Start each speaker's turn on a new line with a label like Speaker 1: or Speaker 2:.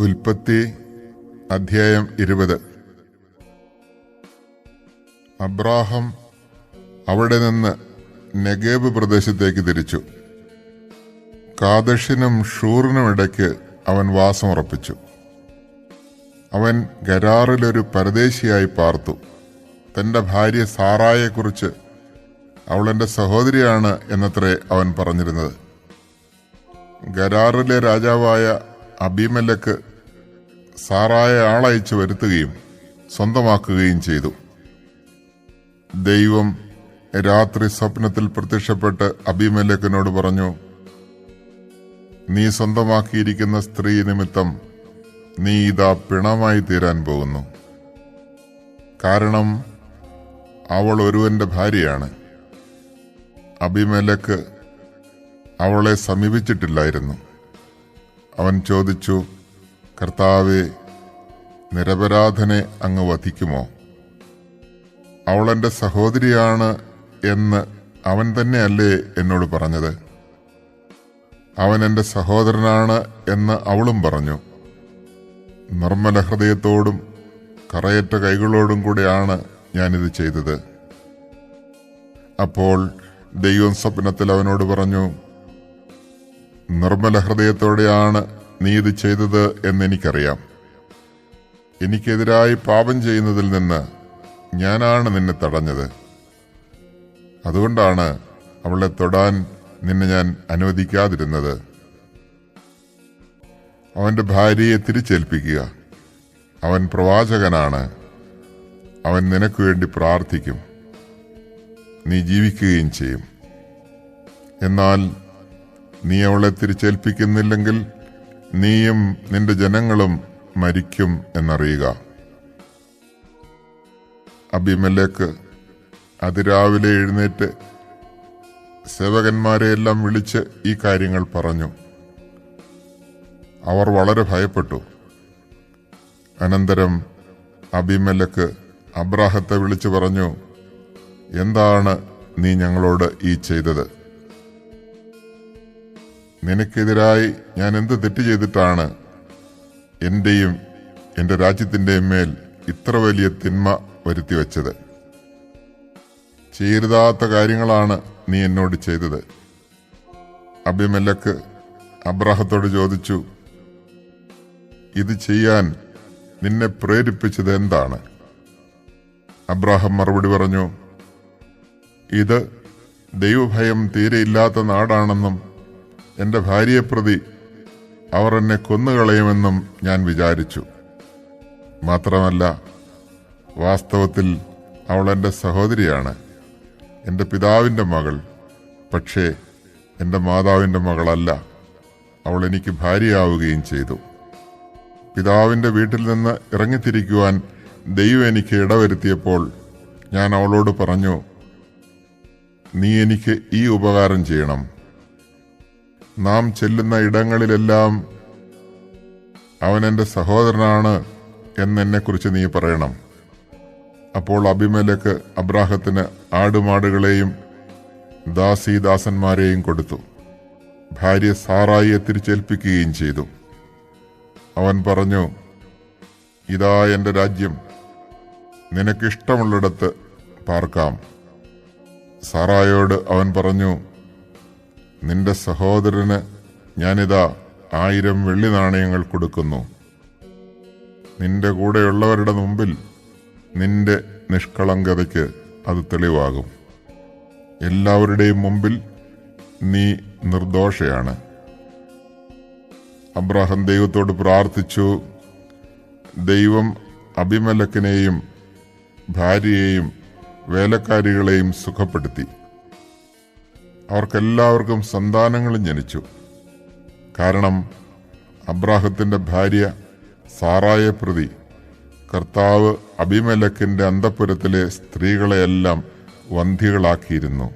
Speaker 1: ഉൽപ്പത്തി അധ്യായം ഇരുപത്. അബ്രാഹം അവിടെ നിന്ന് നെഗേബ് പ്രദേശത്തേക്ക് തിരിച്ചു. കാദഷിനും ഷൂറിനും ഇടയ്ക്ക് അവൻ വാസമുറപ്പിച്ചു. അവൻ ഗരാറിലൊരു പരദേശിയായി പാർത്തു. തന്റെ ഭാര്യ സാറായെക്കുറിച്ച് അവൾ എന്റെ സഹോദരിയാണ് എന്നത്രേ അവൻ പറഞ്ഞിരുന്നത്. ഗരാറിലെ രാജാവായ അബീമലക്ക് സാറായ ആളയച്ചു വരുത്തുകയും സ്വന്തമാക്കുകയും ചെയ്തു. ദൈവം രാത്രി സ്വപ്നത്തിൽ പ്രത്യക്ഷപ്പെട്ട് അഭിമലക്കനോട് പറഞ്ഞു നീ സ്വന്തമാക്കിയിരിക്കുന്ന സ്ത്രീ നിമിത്തം നീ ഇതാ പിണമായി തീരാൻ പോകുന്നു. കാരണം അവൾ ഒരുവന്റെ ഭാര്യയാണ്. അഭിമലക്ക് അവളെ സമീപിച്ചിട്ടില്ലായിരുന്നു. അവൻ ചോദിച്ചു കർത്താവെ നിരപരാധനെ അങ്ങ് വധിക്കുമോ? അവൾ എന്റെ സഹോദരിയാണ് എന്ന് അവൻ തന്നെയല്ലേ എന്നോട് പറഞ്ഞത്. അവൻ എന്റെ സഹോദരനാണ് എന്ന് അവളും പറഞ്ഞു. നിർമ്മല ഹൃദയത്തോടും കറയറ്റ കൈകളോടും കൂടെയാണ് ഞാനിത് ചെയ്തത്. അപ്പോൾ ദൈവം സ്വപ്നത്തിൽ അവനോട് പറഞ്ഞു നിർമ്മല ഹൃദയത്തോടെയാണ് നീ ഇത് ചെയ്തത് എന്നെനിക്കറിയാം. എനിക്കെതിരായി പാപം ചെയ്യുന്നതിൽ നിന്ന് ഞാനാണ് നിന്നെ തടഞ്ഞത്. അതുകൊണ്ടാണ് അവളെ തൊടാൻ നിന്നെ ഞാൻ അനുവദിക്കാതിരുന്നത്. അവന്റെ ഭാര്യയെ തിരിച്ചേൽപ്പിക്കുക. അവൻ പ്രവാചകനാണ്. അവൻ നിനക്ക് വേണ്ടി പ്രാർത്ഥിക്കും. നീ ജീവിക്കുകയും ചെയ്യും. എന്നാൽ നീ അവളെ തിരിച്ചേൽപ്പിക്കുന്നില്ലെങ്കിൽ നീയും നിന്റെ ജനങ്ങളും മരിക്കും എന്നറിയുക. അബിമലേക്ക് അതിരാവിലെ എഴുന്നേറ്റ് സേവകന്മാരെ എല്ലാം വിളിച്ച് ഈ കാര്യങ്ങൾ പറഞ്ഞു. അവർ വളരെ ഭയപ്പെട്ടു. അനന്തരം അബിമലക്ക് അബ്രാഹത്തെ വിളിച്ചു പറഞ്ഞു എന്താണ് നീ ഞങ്ങളോട് ഈ ചെയ്തത്? നിനക്കെതിരായി ഞാൻ എന്ത് തെറ്റ് ചെയ്തിട്ടാണ് എന്റെയും എന്റെ രാജ്യത്തിന്റെയും മേൽ ഇത്ര വലിയ തിന്മ വരുത്തി വച്ചത്? ചെയ്യരുതാത്ത കാര്യങ്ങളാണ് നീ എന്നോട് ചെയ്തത്. അഭിമല്ലക്ക് അബ്രാഹത്തോട് ചോദിച്ചു ഇത് ചെയ്യാൻ നിന്നെ പ്രേരിപ്പിച്ചത് എന്താണ്? അബ്രാഹം മറുപടി പറഞ്ഞു ഇത് ദൈവഭയം തീരെയില്ലാത്ത നാടാണെന്നും എന്റെ ഭാര്യയെ പ്രതി അവർ എന്നെ കൊന്നുകളയുമെന്നും ഞാൻ വിചാരിച്ചു. മാത്രമല്ല വാസ്തവത്തിൽ അവൾ എന്റെ സഹോദരിയാണ്. എന്റെ പിതാവിന്റെ മകൾ. പക്ഷേ എന്റെ മാതാവിന്റെ മകളല്ല. അവൾ എനിക്ക് ഭാര്യയാവുകയും ചെയ്തു. പിതാവിന്റെ വീട്ടിൽ നിന്ന് ഇറങ്ങിത്തിരിക്കുവാൻ ദൈവം എനിക്ക് ഇടവരുത്തിയപ്പോൾ ഞാൻ അവളോട് പറഞ്ഞു നീ എനിക്ക് ഈ ഉപകാരം ചെയ്യണം. നാം ചെല്ലുന്ന ഇടങ്ങളിലെല്ലാം അവൻ എന്റെ സഹോദരനാണ് എന്നെക്കുറിച്ച് നീ പറയണം. അപ്പോൾ അഭിമലക്ക് അബ്രാഹത്തിന് ആടുമാടുകളെയും ദാസീദാസന്മാരെയും കൊടുത്തു. ഭാര്യ സാറായിയെ തിരിച്ചേൽപ്പിക്കുകയും ചെയ്തു. അവൻ പറഞ്ഞു ഇതാ എന്റെ രാജ്യം. നിനക്കിഷ്ടമുള്ളിടത്ത് പാർക്കാം. സാറായോട് അവൻ പറഞ്ഞു നിന്റെ സഹോദരന് ഞാനിതാ ആയിരം വെള്ളി നാണയങ്ങൾ കൊടുക്കുന്നു. നിന്റെ കൂടെയുള്ളവരുടെ മുമ്പിൽ നിന്റെ നിഷ്കളങ്കതയ്ക്ക് അത് തെളിവാകും. എല്ലാവരുടെയും മുമ്പിൽ നീ നിർദോഷയാണ്. അബ്രാഹം ദൈവത്തോട് പ്രാർത്ഥിച്ചു. ദൈവം അഭിമലക്കിനെയും ഭാര്യയെയും വേലക്കാരികളെയും സുഖപ്പെടുത്തി. അവർക്കെല്ലാവർക്കും സന്താനങ്ങളും ജനിച്ചു. കാരണം അബ്രാഹത്തിന്റെ ഭാര്യ സാറായെ പ്രതി കർത്താവ് അഭിമലക്കിന്റെ അന്തപുരത്തിലെ സ്ത്രീകളെയെല്ലാം വന്ധികളാക്കിയിരുന്നു